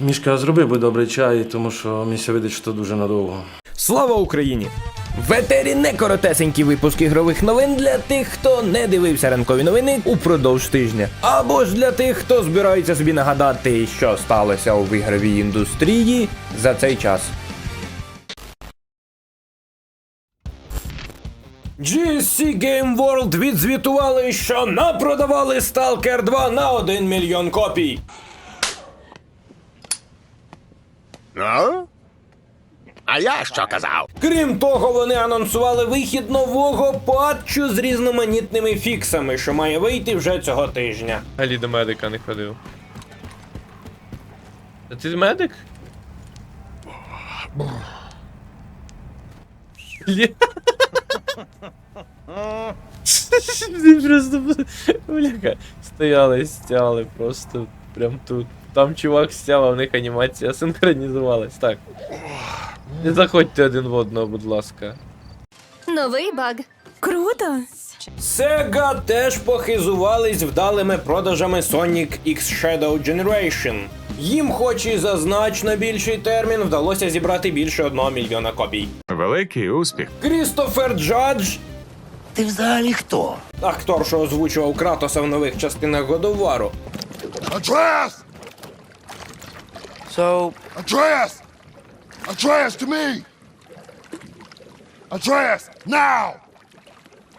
Мішка, зроби би добрий чай, тому що місія видить, що дуже надовго. Слава Україні! В етері не коротесенький випуск ігрових новин для тих, хто не дивився ранкові новини упродовж тижня. Або ж для тих, хто збирається собі нагадати, що сталося у ігровій індустрії за цей час. GSC Game World відзвітували, що напродавали Stalker 2 на 1 мільйон копій. Ну? А я що казав? Крім того, вони анонсували вихід нового патчу з різноманітними фіксами, що має вийти вже цього тижня. Алі до медика не ходив. А ти медик? Вони просто бляха стояли, стяли просто прям тут. Там чувак стяв, а в них анімація синхронізувалась. Так. Не заходьте один в одного, будь ласка. Новий баг. Круто. Sega теж похизувались вдалими продажами Sonic X Shadow Generation. Їм, хоч і за значно більший термін, вдалося зібрати більше одного мільйона копій. Великий успіх. Крістофер Джадж, Ти взагалі хто? актор, що озвучував Кратоса в нових частинах Годовару, Atreus! So, Atreus! Atreus to me! Atreus, now!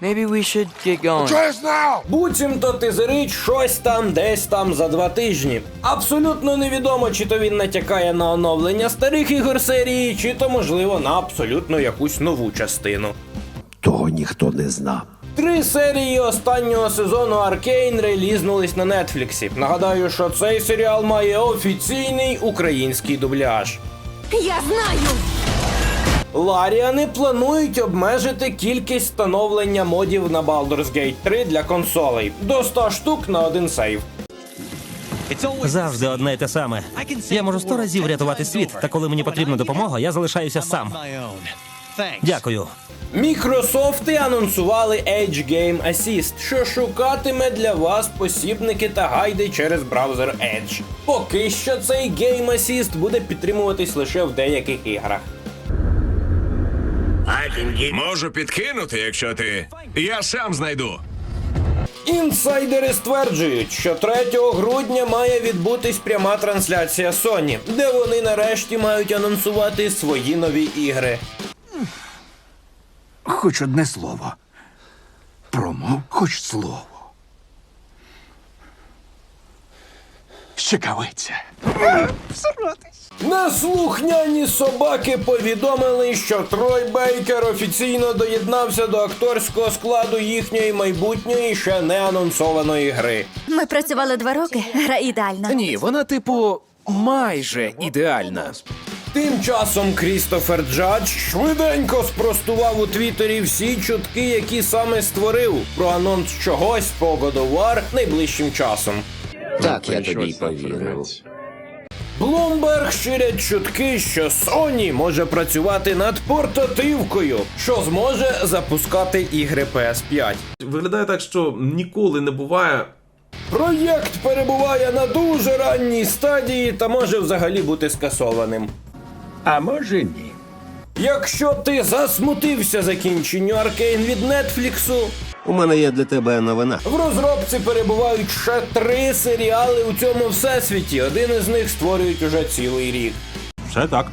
maybe we should get going. Atreus, now! Буцімто тизерить щось там десь там за два тижні. Абсолютно невідомо, чи то він натякає на оновлення старих ігор серії, чи то можливо на абсолютно якусь нову частину. Того ніхто не знав. Три серії останнього сезону Аркейн релізнулись на Нетфліксі. Нагадаю, що цей серіал має офіційний український дубляж. Я знаю. Ларіани планують обмежити кількість встановлення модів на Baldur's Gate 3 для консолей до 100 штук на один сейв. Завжди одне й те саме. Я можу сто разів врятувати світ, та коли мені потрібна допомога, я залишаюся сам. Дякую. Мікрософти анонсували Edge Game Assist, що шукатиме для вас посібники та гайди через браузер Edge. Поки що цей Game Assist буде підтримуватись лише в деяких іграх. Можу підкинути, якщо ти. Я сам знайду. Інсайдери стверджують, що 3 грудня має відбутись пряма трансляція Sony, де вони нарешті мають анонсувати свої нові ігри. Хоч одне слово. Промов хоч слово. Щекавиця. Неслухняні собаки повідомили, що Трой Бейкер офіційно доєднався до акторського складу їхньої майбутньої ще не анонсованої гри. Ми працювали два роки. Гра ідеальна. Ні, вона, типу, майже ідеальна. Тим часом Крістофер Джадж швиденько спростував у Твіттері всі чутки, які саме створив про анонс чогось по God of War найближчим часом. Так, я тобі повірив. Блумберг ширять чутки, що Sony може працювати над портативкою, що зможе запускати ігри PS5. Виглядає так, що ніколи не буває. Проєкт перебуває на дуже ранній стадії та може взагалі бути скасованим. А може ні. Якщо ти засмутився закінченню Аркейн від Нетфліксу, У мене є для тебе новина. в розробці перебувають ще три серіали у цьому всесвіті. Один із них створюють уже цілий рік. Все так.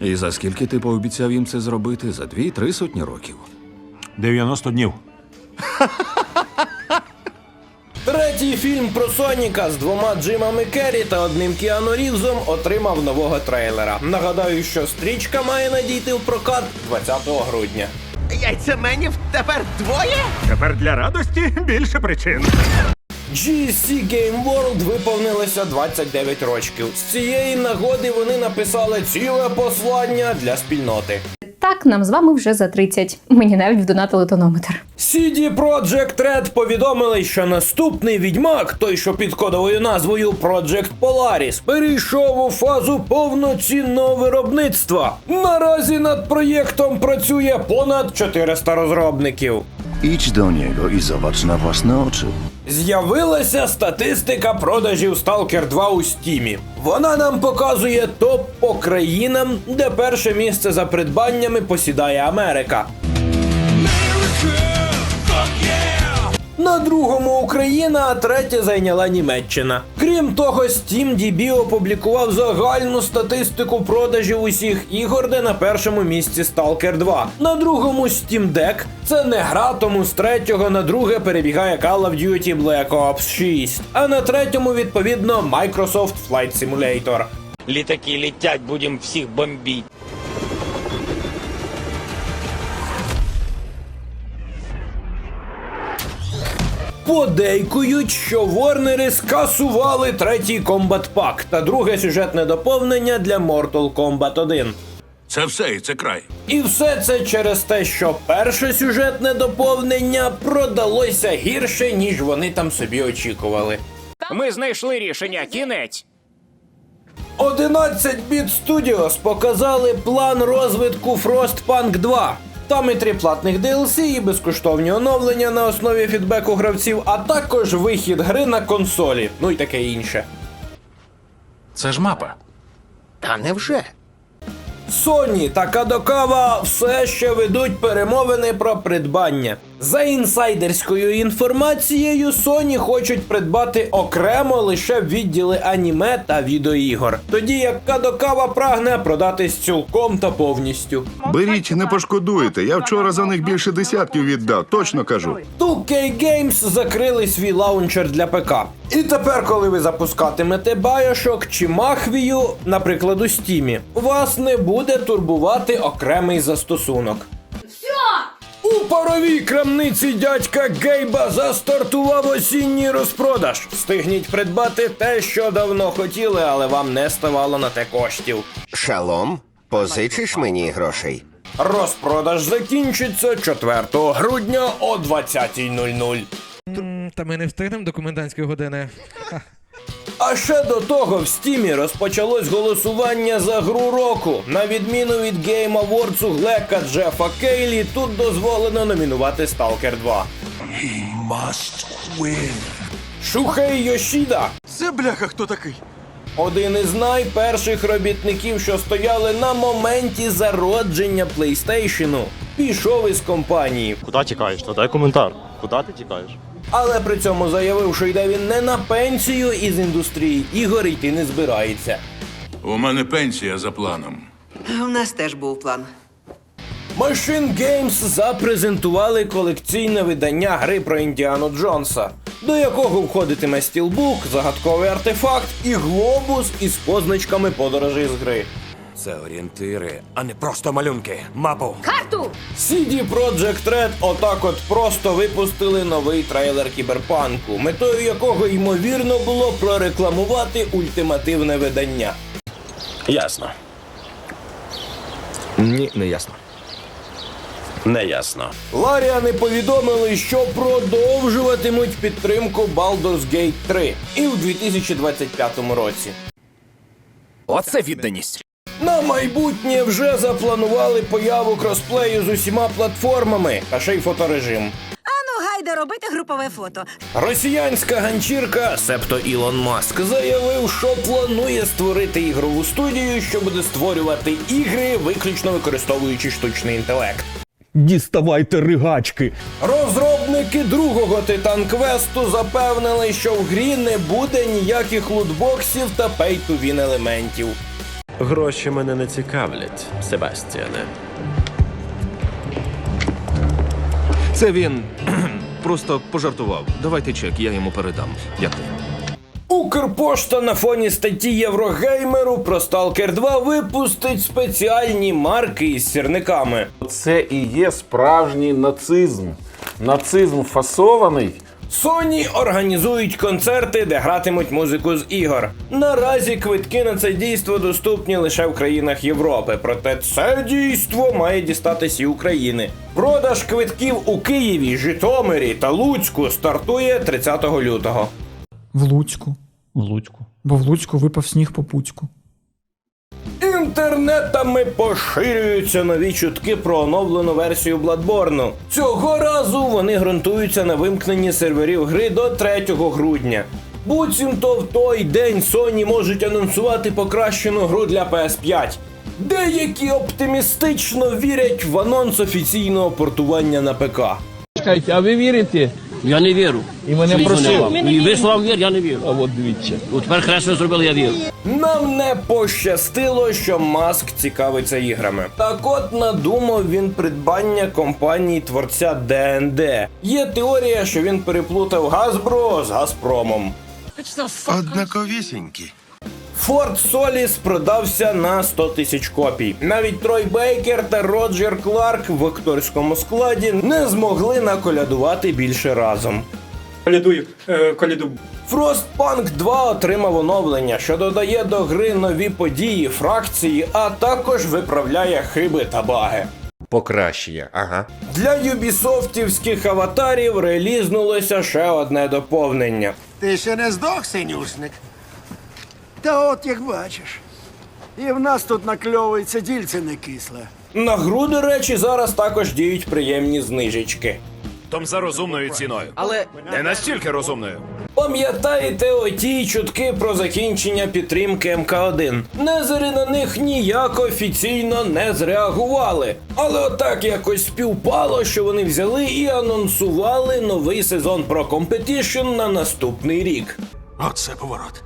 І за скільки ти пообіцяв їм це зробити? За дві-три сотні років. 90 днів. Третій фільм про Соніка з двома Джимами Керрі та одним Кіану Рівзом отримав нового трейлера. Нагадаю, що стрічка має надійти в прокат 20 грудня. Яйцеменів тепер двоє? Тепер для радості більше причин. GSC Game World виповнилося 29 років. З цієї нагоди вони написали ціле послання для спільноти. Так, нам з вами вже за 30. Мені навіть вдонатили тонометр. CD Projekt Red повідомили, що наступний відьмак, той що під кодовою назвою Project Polaris, перейшов у фазу повноцінного виробництва. Наразі над проєктом працює понад 400 розробників. Idź do niego i zobacz na własne oczy. З'явилася статистика продажів Stalker 2 у Стімі. Вона нам показує топ по країнам, де перше місце за придбаннями посідає Америка. На другому Україна, а третє зайняла Німеччина. Крім того, SteamDB опублікував загальну статистику продажів усіх ігор, де на першому місці Stalker 2. На другому Steam Deck це не гра, тому з третього на друге перебігає Call of Duty Black Ops 6. А на третьому, відповідно, Microsoft Flight Simulator. Літаки летять, будемо всіх бомбити. Подейкують, що Ворнери скасували третій Combat Pack та друге сюжетне доповнення для Mortal Kombat 1. Це все і це край. І все це через те, що перше сюжетне доповнення продалося гірше, ніж вони там собі очікували. Ми знайшли рішення. Кінець. 11 Bit Studios показали план розвитку Frostpunk 2. Там і три платних DLC, і безкоштовні оновлення на основі фідбеку гравців, а також вихід гри на консолі, ну і таке інше. Це ж мапа. Та невже? Sony та Кадокава все ще ведуть перемовини про придбання. За інсайдерською інформацією, Sony хочуть придбати окремо лише відділи аніме та відеоігор, тоді як Кадокава прагне продатись цілком та повністю. Беріть, не пошкодуєте. Я вчора за них більше десятків віддав, точно кажу. 2K Games закрили свій лаунчер для ПК. І тепер, коли ви запускатимете Bioshock чи Махвію, наприклад, у Стімі, вас не буде турбувати окремий застосунок. Паровій крамниці дядька Гейба застартував осінній розпродаж. Встигніть придбати те, що давно хотіли, але вам не ставало на те коштів. Шалом, позичиш мені грошей? Розпродаж закінчиться 4 грудня о 20.00. Та ми не встигнемо до комендантської години. А ще до того в стімі розпочалось голосування за гру року. На відміну від Game Awards у Глека Джефа Кейлі, тут дозволено номінувати Stalker 2. Шухей Йошіда. Це бляха хто такий? Один із найперших робітників, що стояли на моменті зародження PlayStation, пішов із компанії. Куди тікаєш? Дай коментар. Куди ти тікаєш? Але при цьому заявив, що йде він не на пенсію із індустрії ігор йти не збирається. У мене пенсія за планом. У нас теж був план. Machine Games запрезентували колекційне видання гри про Індіану Джонса, до якого входитиме стілбук, загадковий артефакт і глобус із позначками подорожей з гри. Це орієнтири, а не просто малюнки. Мапу. Карту! CD Projekt Red отак от просто випустили новий трейлер кіберпанку, метою якого ймовірно було прорекламувати ультимативне видання. Ясно. Ні, не ясно. Не ясно. Ларіани повідомили, що продовжуватимуть підтримку Baldur's Gate 3 і в 2025 році. Оце відданість. На майбутнє вже запланували появу кросплею з усіма платформами та ще й фоторежим. Ану, гайда робити групове фото. Росіянська ганчірка, себто Ілон Маск, заявив, що планує створити ігрову студію, що буде створювати ігри, виключно використовуючи штучний інтелект. Діставайте ригачки. Розробники другого Титан Квесту запевнили, що в грі не буде ніяких лутбоксів та пей-ту-він елементів. Гроші мене не цікавлять, Себастіане. Це він просто пожартував. Давайте чек, я йому передам. Дякую. Укрпошта на фоні статті Єврогеймеру про Stalker 2 випустить спеціальні марки із сірниками. Це і є справжній нацизм. Нацизм фасований. Sony організують концерти, де гратимуть музику з ігор. Наразі квитки на це дійство доступні лише в країнах Європи. Проте це дійство має дістатись і України. Продаж квитків у Києві, Житомирі та Луцьку стартує 30 лютого. В Луцьку. В Луцьку. Бо в Луцьку випав сніг по пуцьку. Інтернетами поширюються нові чутки про оновлену версію Bloodborne. Цього разу вони ґрунтуються на вимкненні серверів гри до 3 грудня. Буцімто в той день Sony можуть анонсувати покращену гру для PS5. Деякі оптимістично вірять в анонс офіційного портування на ПК. А ви вірите? Я не вірю. І мене просили. І вислав вір, я не вірю. А от дивіться. От тепер краще зробили, я вірю. Нам не пощастило, що Маск цікавиться іграми. Так от надумав він придбання компанії творця ДНД. Є теорія, що він переплутав Газбро з Газпромом. Однаковісінькі. Форд Соліс продався на 100 тисяч копій. Навіть Трой Бейкер та Роджер Кларк в акторському складі не змогли наколядувати більше разом. Колядую, коляду. Frostpunk 2 отримав оновлення, що додає до гри нові події, фракції, а також виправляє хиби та баги. Покращення, ага. Для юбісофтівських аватарів релізнулося ще одне доповнення. Ти ще не здох, синюшник? Та от як бачиш. І в нас тут накльовується дільце не кисле. На гру, до речі, зараз також діють приємні знижечки. Том за розумною ціною. Але Не настільки розумною. Пам'ятаєте оті чутки про закінчення підтримки МК1? Незери на них ніяк офіційно не зреагували. Але отак якось співпало, що вони взяли і анонсували новий сезон про Competition на наступний рік. Оце поворот.